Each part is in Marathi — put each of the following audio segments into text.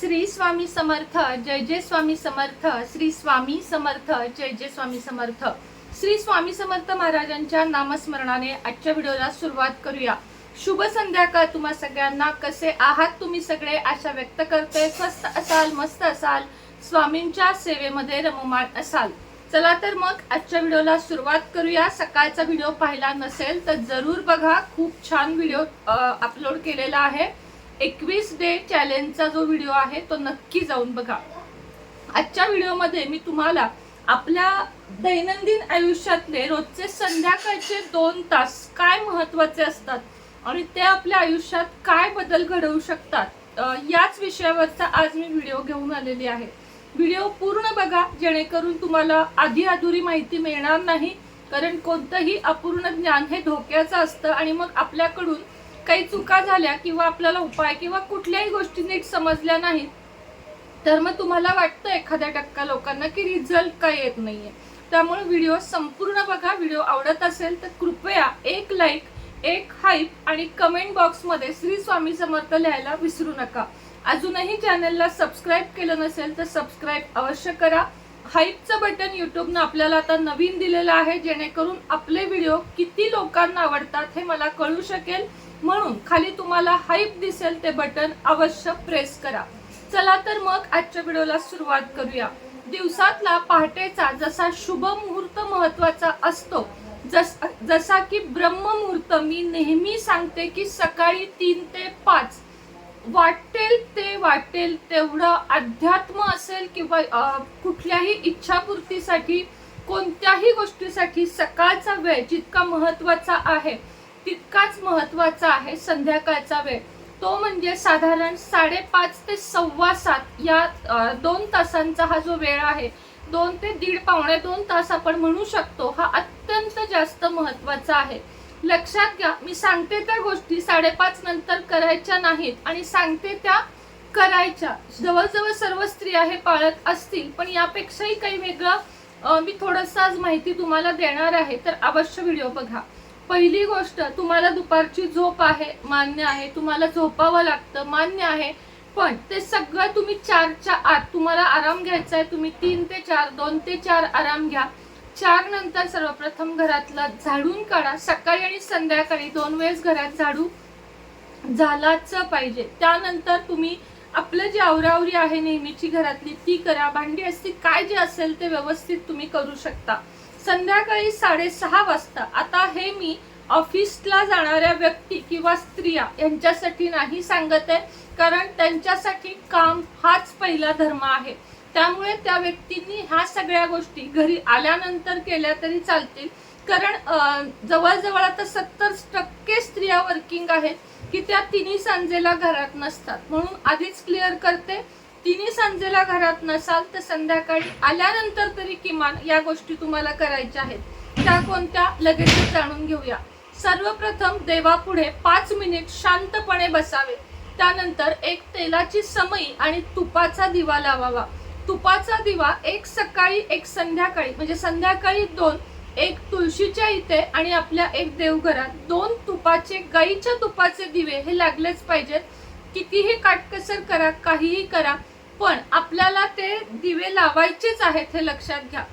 श्री स्वामी समर्थ जय जय स्वामी समर्थ श्री स्वामी समर्थ जय जय स्वामी समर्थ. श्री स्वामी समर्थ महाराजांच्या नामस्मरणाने आजच्या व्हिडिओला सुरुवात करूया. शुभ संध्याकाळ तुम्हा सगळ्यांना. कसे आहात तुम्ही सगळे? आशा व्यक्त करते स्वस्त असाल मस्त असाल. स्वामींच्या सेवेमध्ये रममाण असाल. चला तर मग आजच्या व्हिडिओला सुरुवात करूया. सकाळचा व्हिडिओ पाहिला नसेल तर जरूर बघा. खूप छान व्हिडिओ अपलोड केलेला आहे. एकवीस डे चॅलेंजचा जो व्हिडिओ आहे तो नक्की जाऊन बघा. आजच्या व्हिडिओमध्ये मी तुम्हाला आपल्या दैनंदिन आयुष्यातले रोजचे संध्याकाळचे दोन तास काय महत्त्वाचे असतात आणि ते आपल्या आयुष्यात काय बदल घडवू शकतात याच विषयावरचा आज मी व्हिडिओ घेऊन आलेली आहे. व्हिडिओ पूर्ण बघा जेणेकरून तुम्हाला आधी अधुरी माहिती मिळणार नाही कारण कोणतंही अपूर्ण ज्ञान हे धोक्याचं असतं आणि मग आपल्याकडून काही चुका झाल्या किंवा आपल्याला उपाय किंवा कुठल्याही गोष्टी नीट समजल्या नाहीत तर मग तुम्हाला वाटतं एखाद्या टक्का लोकांना की रिझल्ट काय येत नाहीये. त्यामुळे व्हिडिओ संपूर्ण बघा. व्हिडिओ आवडत असेल तर कृपया एक लाईक एक हाईप आणि कमेंट बॉक्समध्ये श्री स्वामी समर्थ लिहायला विसरू नका. अजूनही चॅनलला सबस्क्राईब केलं नसेल तर सबस्क्राईब अवश्य करा. हाईपचं बटन यूट्यूबनं आपल्याला आता नवीन दिलेलं आहे जेणेकरून आपले व्हिडिओ किती लोकांना आवडतात हे मला कळू शकेल. म्हणून खाली तुम्हाला हाईप दिसेल ते बटन अवश्य प्रेस करा. चला तर मग आजच्या व्हिडिओला सुरुवात करूया. दिवसातला पहाटेचा जसा शुभ मुहूर्त महत्त्वाचा असतो जस जसा की ब्रह्ममुहूर्त मी नेहमी सांगते की सकाळी तीन ते पाच वाटेल ते वाटेल तेवढं अध्यात्म असेल किंवा कुठल्याही इच्छापूर्तीसाठी कोणत्याही गोष्टीसाठी सकाळचा वेळ जितका महत्त्वाचा आहे तितकाच महत्त्वाचा आहे संध्याकाळचा वेळ. तो म्हणजे साधारण साडेपाच ते सव्वा सात या दोन तासांचा हा जो वेळ आहे दोन ते दीड पावणे दोन तास आपण म्हणू शकतो हा अत्यंत जास्त महत्त्वाचा आहे. लक्षात घ्या मी सांगते त्या गोष्टी साडेपाच नंतर करायच्या नाहीत आणि सांगते त्या करायच्या. जवळजवळ सर्व स्त्रिया हे पाळत असतील पण यापेक्षाही काही वेगळं मी थोडंसं आज माहिती तुम्हाला देणार आहे तर अवश्य व्हिडिओ बघा. पहिली गोष्ट तुम्हाला दुपारची झोप आहे मान्य आहे. तुम्हाला झोपावं लागतं मान्य आहे. पण ते सगळं तुम्ही चारच्या आत तुम्हाला आराम घ्यायचा आहे तुम्ही तीन ते चार दोन ते चार आराम घ्या. चार नंतर सर्वप्रथम घरातला झाडून काढा. सकाळी आणि संध्याकाळी दोन वेळेस घरात झाडू झालाच पाहिजे. त्यानंतर तुम्ही आपलं जी आवरावरी आहे नेहमीची घरातली ती करा. भांडी असती काय जे असेल ते व्यवस्थित तुम्ही करू शकता. संध्याकाळी साडेसहा वाजता. आता हे मी ऑफिसला जाणाऱ्या व्यक्ती किंवा स्त्रिया यांच्यासाठी नाही सांगत आहे कारण त्यांच्यासाठी काम हाच पहिला धर्म आहे. त्यामुळे त्या व्यक्तींनी ह्या सगळ्या गोष्टी घरी आल्यानंतर केल्या तरी चालतील. कारण जवळजवळ आता सत्तर टक्के स्त्रिया वर्किंग आहेत की त्या तिन्ही सांजेला घरात नसतात. म्हणून आधीच क्लिअर करते तिन्ही सांजेला घरात नसाल तर संध्याकाळी आल्यानंतर तरी किमान या गोष्टी तुम्हाला करायच्या आहेत. त्या कोणत्या? लगेच जाणून घेऊया. सर्वप्रथम देवापुढे पाच मिनिट शांतपणे बसावे. त्यानंतर एक तेलाची समई आणि तुपाचा दिवा लावावा. तुपाचा दिवा एक सकाळी एक संध्याकाळी म्हणजे संध्याकाळी दोन एक तुळशीच्या इथे आणि आपल्या एक देवघरात दोन तुपाचे गाईच्या तुपाचे दिवे हे लागलेच पाहिजेत. कितीही काटकसर करा काहीही करा पण आपल्याला ते दिवे लावायचेच आहेत हे लक्षात घ्या.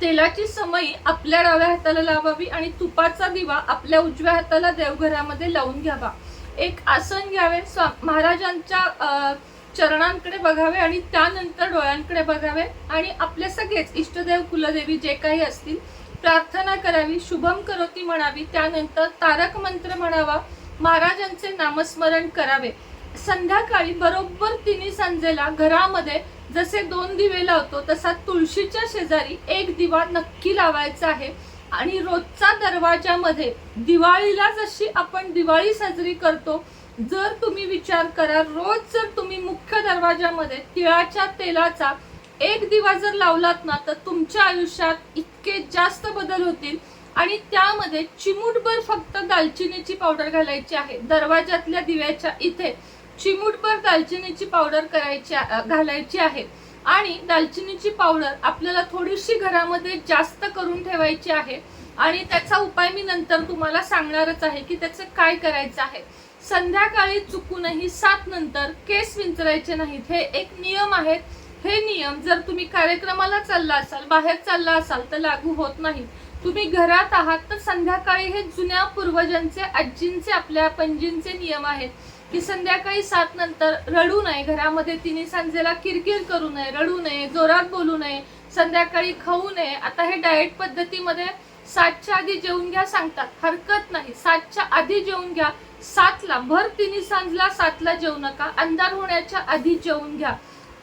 तेलाची समई आपल्या डाव्या हाताला लावावी आणि तुपाचा दिवा आपल्या उजव्या हाताला देवघरामध्ये लावून घ्यावा. एक आसन घ्यावे स्वा- महाराजांच्या चरणांकडे बघावे आणि त्यानंतर डोळ्यांकडे बघावे आणि आपले सगळेच इष्टदेव कुलदेवी जे काही असतील प्रार्थना करावी शुभम करोती म्हणावी त्यानंतर तारक मंत्र म्हणावा महाराजांचे नामस्मरण करावे. संध्याकाळी बरोबर तिन्ही संजेला घरामध्ये जसे दोन दिवे लावतो तसा तुळशीच्या शेजारी एक दिवा नक्की लावायचा आहे. आणि रोजचा दरवाजामध्ये दिवाळीला जशी आपण दिवाळी साजरी करतो जर तुम्ही विचार करा रोज जर तुम्ही मुख्य दरवाजामध्ये तिळाच्या तेलाचा एक दिवा जर लावलात ना तर तुमच्या आयुष्यात इतके जास्त बदल होतील. आणि त्यामध्ये चिमूटभर फक्त दालचिनीची पावडर घालायची आहे. दरवाजातल्या दिव्याच्या इथे चिमूटभर दालचिनीची पावडर करायची घालायची आहे. आणि दालचिनीची पावडर आपल्याला थोडीशी घरामध्ये जास्त करून ठेवायची आहे. आणि त्याचा उपाय मी नंतर तुम्हाला सांगणारच आहे की त्याचं काय करायचं आहे. संध्याकाळी चुकूनही सात नंतर केस विंचरायचे नाहीत. हे एक नियम आहेत. हे नियम जर तुम्ही कार्यक्रमाला चालला असाल बाहेर चालला असाल तर लागू होत नाही तुम्ही घरात आहात तर संध्याकाळी हे जुन्या पूर्वजांचे आजींचे आपल्या पणजींचे नियम आहेत. की संध्याकाळी सात नंतर रडू नये. घरामध्ये तिने सांजेला किरकिर करू नये रडू नये जोरात बोलू नये संध्याकाळी खाऊ नये. आता हे डाएट पद्धतीमध्ये सातच्या आधी जेवून घ्या सांगतात. हरकत नाही. सातच्या आधी जेवून घ्या. सातला भर तिन्ही सांजला सातला जेवू नका. अंधार होण्याच्या आधी जेवून घ्या.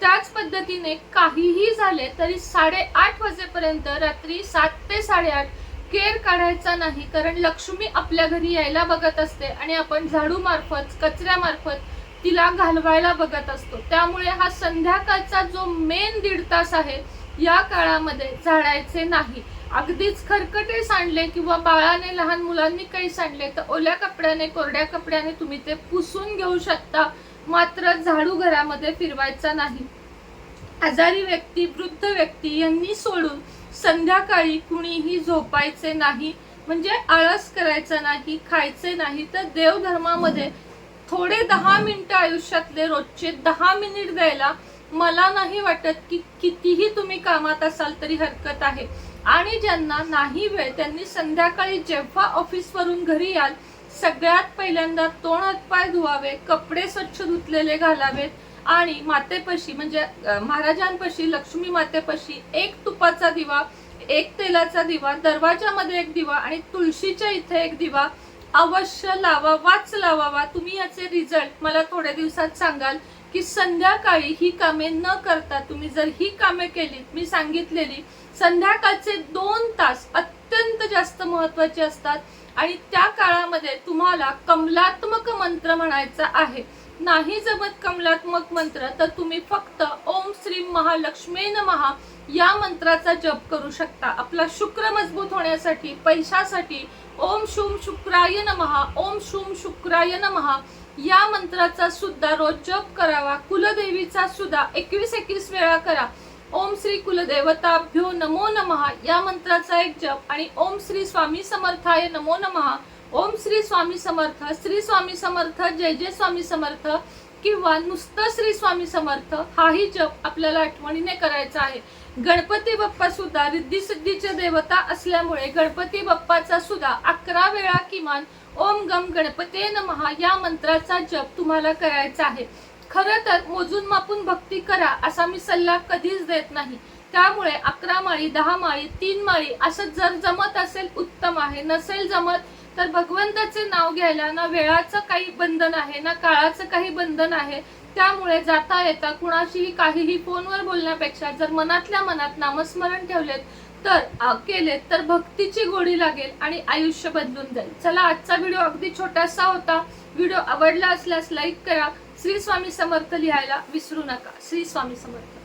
त्याच पद्धतीने काहीही झाले तरी साडेआठ वाजेपर्यंत रात्री सात ते साडेआठ केर काढायचा नाही कारण लक्ष्मी आपल्या घरी यायला बघत असते आणि आपण झाडू मार्फत कचऱ्यामार्फत तिला घालवायला बघत असतो. त्यामुळे हा संध्याकाळचा जो मेन दीड तास आहे या काळामध्ये झाडायचे नाही. अगदीच खरकटे सांडले किंवा बाळाने लहान मुलांनी काही सांडले तर ओल्या कपड्याने कोरड्या कपड्याने तुम्ही ते पुसून घेऊ शकता. मात्र झाडू घरामध्ये फिरवायचा नाही. आजारी व्यक्ती वृद्ध व्यक्ती यांनी सोडून संध्याकाळी कुणीही झोपायचे नाही म्हणजे आळस करायचा नाही खायचे नाही तर देवधर्मामध्ये थोडे दहा मिनिटं आयुष्यातले रोजचे दहा मिनिट द्यायला मला नाही वाटत की कितीही तुम्ही कामात असाल तरी हरकत आहे. आणि ज्यांना नाही वेळ त्यांनी संध्याकाळी जेव्हा ऑफिसवरून घरी याल सगळ्यात पहिल्यांदा तोंड हातपाय धुवावे कपडे स्वच्छ धुतलेले घालावेत आणि मातेपशी म्हणजे महाराजांपाशी लक्ष्मी मातेपशी एक तुपाचा दिवा एक तेलाचा दिवा दरवाजामध्ये एक दिवा आणि तुळशीच्या इथे एक दिवा अवश्य लावावाच लावावा तुम्ही याचे रिझल्ट मला थोड्या दिवसात सांगाल की संध्याकाळी ही कामे न करता तुम्ही जर ही कामे केली मी सांगितलेली संध्याकाळचे दोन तास अत्यंत जास्त महत्त्वाचे असतात आणि त्या काळामध्ये तुम्हाला कमलात्मक मंत्र म्हणायचा आहे. नाही जमत कमलात्मक मंत्र तर तुम्ही फक्त ओम श्री महालक्ष्मी महा या मंत्राचा जप करू शकता. आपला शुक्र मजबूत होण्यासाठी पैशासाठी ओम शुम शुक्राय नमहा ओम शुम शुक्राय नमहा या मंत्राचा सुद्धा रोज जप करावा. कुलदेवीचा सुद्धा एकवीस एकवीस वेळा करा. ओम श्री कुलदेवताभ्यो नमो नमहा या मंत्राचा एक जप आणि ओम श्री स्वामी समर्थाय नमो नमः ओम श्री स्वामी समर्थ श्री स्वामी समर्थ जय जय स्वामी समर्थ किंवा नुसतं श्री स्वामी समर्थ हाही जप आपल्याला आठवणीने करायचा आहे. गणपती बाप्पा सुद्धा रिद्धी सिद्धीचे देवता असल्यामुळे गणपती बाप्पाचा सुद्धा अकरा वेळा किमान ओम गम गणपते नमहा या मंत्राचा जप तुम्हाला करायचा आहे. खरं तर मोजून मापून भक्ती करा असा मी सल्ला कधीच देत नाही. त्यामुळे अकरा माळी दहा माळी तीन माळी असं जर जमत असेल उत्तम आहे. नसेल जमत तर भगवंताचे नाव घ्यायला ना वेळाचं काही बंधन आहे ना काळाचं काही बंधन आहे त्यामुळे जाता येता कुणाशीही काहीही फोनवर बोलण्यापेक्षा जर मनातल्या मनात नामस्मरण ठेवलेत तर केलेत तर भक्तीची गोडी लागेल आणि आयुष्य बदलून जाईल. चला आजचा व्हिडिओ अगदी छोटासा होता. व्हिडिओ आवडला असल्यास लाईक करा. श्री स्वामी समर्थ लिहायला विसरू नका. श्री स्वामी समर्थ.